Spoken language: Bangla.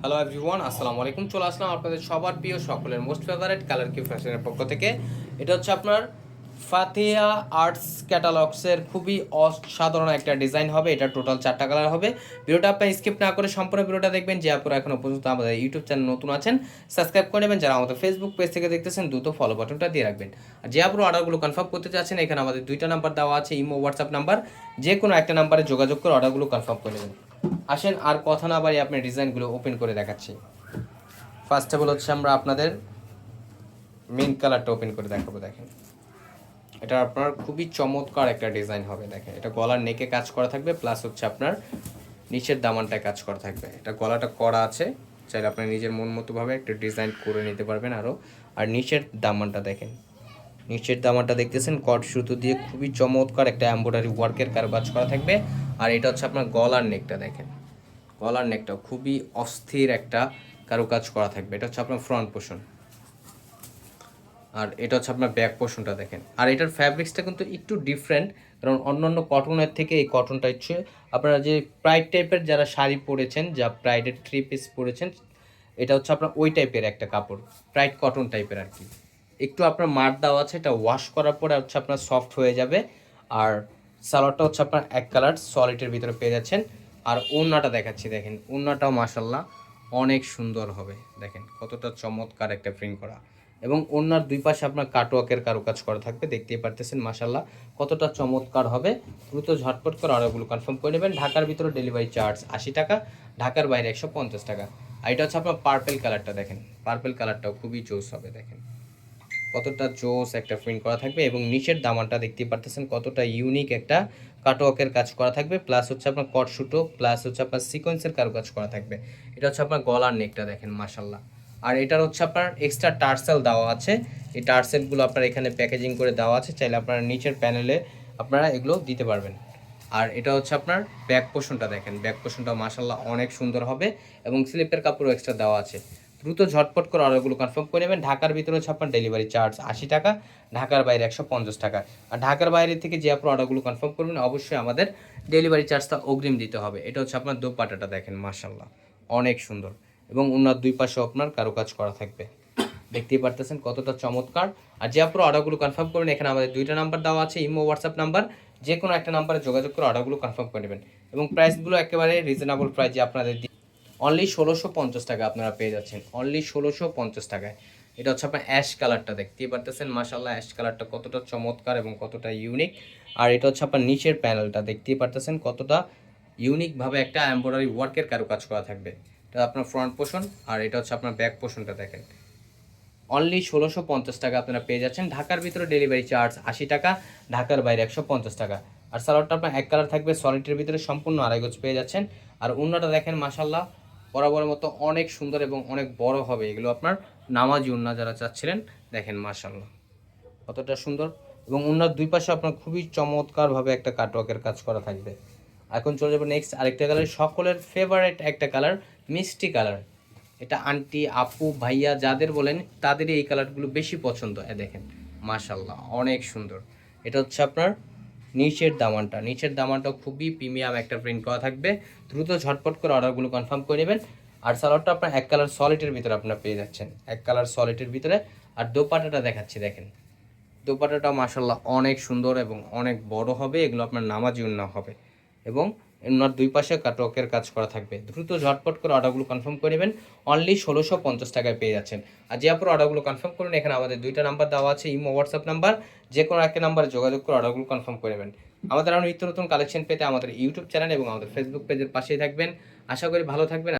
হ্যালো এভরিওয়ান আসসালামু আলাইকুম চলে আসলাম আপনাদের সবার প্রিয় সকলের মোস্ট ফেভারিট কালার কি ফ্যাশনের পক্ষ থেকে। এটা হচ্ছে আপনার ফাতিয়া আর্টস ক্যাটালগসের খুবই অসাধারণ একটা ডিজাইন হবে। এটা টোটাল চারটা কালার হবে। ভিডিওটা আপনি স্কিপ না করে সম্পূর্ণ ভিডিওটা দেখবেন। যে আপনারা এখনও পর্যন্ত আমাদের ইউটিউব চ্যানেল নতুন আছেন সাবস্ক্রাইব করে নেবেন। যারা আমাদের ফেসবুক পেজ থেকে দেখতেছেন, দ্রুত ফলো বাটনটা দিয়ে রাখবেন। আর যে আপনারা অর্ডারগুলো কনফার্ম করতে চাচ্ছেন, এখানে আমাদের দুইটা নাম্বার দেওয়া আছে, ইমো হোয়াটসঅ্যাপ নাম্বার যে কোনো একটা নাম্বারে যোগাযোগ করে অর্ডারগুলো কনফার্ম করে নেবেন। আসেন, আর কথা না বাড়ি আপনার ডিজাইনগুলো ওপেন করে দেখাচ্ছি। ফার্স্ট অফ অল হচ্ছে আমরা আপনাদের মেন কালারটা ওপেন করে দেখাবো, দেখেন। এটা আপনার খুবই চমৎকার একটা ডিজাইন হবে, দেখেন। এটা গলার নেকে কাজ করা থাকবে প্লাস হচ্ছে আপনার নিচের দামানটায় কাজ করা থাকবে। এটা গলাটা করা আছে, চাইলে আপনি নিজের মন মতোভাবে একটা ডিজাইন করে নিতে পারবেন আরও আর নিচের দামানটা দেখেন। নিচের দামানটা দেখতেছেন, কট সুতো দিয়ে খুবই চমৎকার একটা এম্ব্রয়ডারি ওয়ার্কের কাজ করা থাকবে। আর এটা হচ্ছে আপনার গলার নেকটা দেখেন। গলার নেকটা খুবই অস্থির একটা কারুকাজ করা থাকবে। এটা হচ্ছে আপনার ফ্রন্ট পোর্শন আর এটা হচ্ছে আপনার ব্যাক পোর্শনটা দেখেন। আর এটার ফ্যাব্রিক্সটা কিন্তু একটু ডিফারেন্ট কারণ অন্যান্য কটনের থেকে এই কটনটা হচ্ছে আপনারা যে প্রাইড টাইপের যারা শাড়ি পরেছেন, যা প্রাইডের থ্রি পিস পরেছেন, এটা হচ্ছে আপনার ওই টাইপের একটা কাপড় প্রাইড কটন টাইপের আর কি। একটু আপনার মার দেওয়া আছে, এটা ওয়াশ করার পরে হচ্ছে আপনার সফট হয়ে যাবে। আর সালোয়ারটা হচ্ছে আপনার এক কালার সলিডের ভিতরে পেয়ে যাচ্ছেন। আর ওড়নাটা দেখাচ্ছি, দেখেন ওড়নাটাও মাসাল্লাহ অনেক সুন্দর হবে। দেখেন, কতটা চমৎকার একটা প্রিন্ট করা। এবং ওড়নার দুই পাশে আপনার কাটওয়ার্কের কারুকাজ করা থাকবে, দেখতেই পারতেছেন মাসাল্লাহ কতটা চমৎকার হবে। দ্রুত ঝটপট করে অর্ডারগুলো কনফার্ম করে নেবেন। ঢাকার ভিতরে ডেলিভারি চার্জ আশি টাকা, ঢাকার বাইরে একশো পঞ্চাশ টাকা। আর এটা হচ্ছে আপনার পার্পেল কালারটা দেখেন পার্পেল কালারটাও খুবই জোস হবে, দেখেন। কতটা জোস একটা প্রিন্ট করা থাকবে এবং নিচের দামানটা দেখতে পারতেছেন কতটা ইউনিক একটা কাটওয়ার্কের কাজ করা থাকবে প্লাস হচ্ছে আপনার কটশুটো প্লাস হচ্ছে আপনার সিকোয়েন্সের কারুকাজ করা থাকবে। এটা হচ্ছে আপনার গলার নেকটা দেখেন মাসাল্লাহ আর এটার হচ্ছে আপনার এক্সট্রা টার্সেল দেওয়া আছে। এই টার্সেলগুলো আপনার এখানে প্যাকেজিং করে দেওয়া আছে, চাইলে আপনারা নিচের প্যানেলে আপনারা এগুলো দিতে পারবেন। আর এটা হচ্ছে আপনার ব্যাক পোষণটা দেখেন। ব্যাক পোষণটা মাসাল্লাহ অনেক সুন্দর হবে এবং স্লিপের কাপড়ও এক্সট্রা দেওয়া আছে। দ্রুত ঝটপট করে অর্ডারগুলো কনফার্ম করে নেবেন। ঢাকার ভিতরে আপনার ডেলিভারি চার্জ আশি টাকা, ঢাকার বাইরে একশো পঞ্চাশ টাকা। আর ঢাকার বাইরে থেকে যে আপনার অর্ডারগুলো কনফার্ম করবেন, অবশ্যই আমাদের ডেলিভারি চার্জটা অগ্রিম দিতে হবে। এটা হচ্ছে আপনার দোপাটাটা দেখেন মাসাল্লাহ অনেক সুন্দর। এবং ওনার দুই পাশে আপনার কারুকাজ করা থাকবে। দেখতেই পারতেছেন কতটা চমৎকার। আর যে আপনার অর্ডারগুলো কনফার্ম করবেন, এখানে আমাদের দুইটা নাম্বার দেওয়া আছে, ইমো হোয়াটসঅ্যাপ নাম্বার যে কোনো একটা নাম্বারে যোগাযোগ করে অর্ডারগুলো কনফার্ম করে নেবেন। এবং প্রাইসগুলো একেবারে রিজনেবল প্রাইসে আপনাদের অনলি ষোলোশো পঞ্চাশ টাকা আপনারা পেয়ে যাচ্ছেন। অনলি ষোলোশো পঞ্চাশ টাকায়। এটা হচ্ছে আপনার অ্যাশ কালারটা দেখতেই পারতেছেন? মাসাল্লাহ অ্যাশ কালারটা কতটা চমৎকার এবং কতটা ইউনিক আর এটা হচ্ছে আপনার নিচের প্যানেলটা দেখতেই পারতেছেন? কতটা ইউনিকভাবে একটা এমব্রয়ডারি ওয়ার্কের কারুকাজ করা থাকবে। এটা আপনার ফ্রন্ট পোর্শন আর এটা হচ্ছে আপনার ব্যাক পোর্শনটা দেখেন। অনলি ষোলোশো পঞ্চাশ টাকা আপনারা পেয়ে যাচ্ছেন। ঢাকার ভিতরে ডেলিভারি চার্জ আশি টাকা, ঢাকার বাইরে একশো পঞ্চাশ টাকা। আর সালোয়ারটা আপনার এক কালার থাকবে সলিডের ভিতরে সম্পূর্ণ আড়াই গজ পেয়ে যাচ্ছেন। আর অন্যটা দেখেন মাসাল্লাহ বরাবরের মতো অনেক সুন্দর এবং অনেক বড় হবে। এগুলো আপনার নামাজি উন্না যারা চাচ্ছিলেন, দেখেন মাসাল্লাহ কতটা সুন্দর। এবং উন্নার দুই পাশে আপনার খুবই চমৎকারভাবে একটা কাটওয়ার্কের কাজ করা থাকবে। এখন চলে যাব নেক্সট আরেকটা কালার সকলের ফেভারেট একটা কালার মিষ্টি কালার এটা আন্টি আপু, ভাইয়া যাদের বলেন, তাদেরই এই কালারগুলো বেশি পছন্দ। দেখেন মাশাল্লাহ অনেক সুন্দর। এটা হচ্ছে আপনার নিচের দামানটা। নিচের দামানটা খুবই প্রিমিয়াম একটা প্রিন্ট করা থাকবে। দ্রুত ঝটপট করে অর্ডারগুলো কনফার্ম করে নেবেন। আর সালোয়ারটা আপনার এক কালার সলিডের ভিতরে আপনার পেয়ে যাচ্ছেন। এক কালার সলিডের ভিতরে। আর দোপাটাটা দেখাচ্ছি, দেখেন। দোপাটাটা মাসাল্লাহ অনেক সুন্দর এবং অনেক বড় হবে। এগুলো আপনার নামাজি উন্না হবে। এবং ওনার দুই পাশে কাটওয়ার্কের কাজ করা থাকবে। দ্রুত ঝটপট করে অর্ডারগুলো কনফার্ম করে নেবেন। অনলি ষোলোশো পঞ্চাশ টাকায় পেয়ে যাচ্ছেন। আর যে আপনার অর্ডারগুলো কনফার্ম করুন এখানে আমাদের দুইটা নাম্বার দেওয়া আছে, ইমো হোয়াটসঅ্যাপ নাম্বার যে কোনো একটা নাম্বারে যোগাযোগ করে অর্ডারগুলো কনফার্ম করে নেবেন। আমাদের আরও নিত্য নতুন কালেকশন পেতে আমাদের ইউটিউব চ্যানেল এবং আমাদের ফেসবুক পেজের পাশেই থাকবেন। আশা করি ভালো থাকবেন।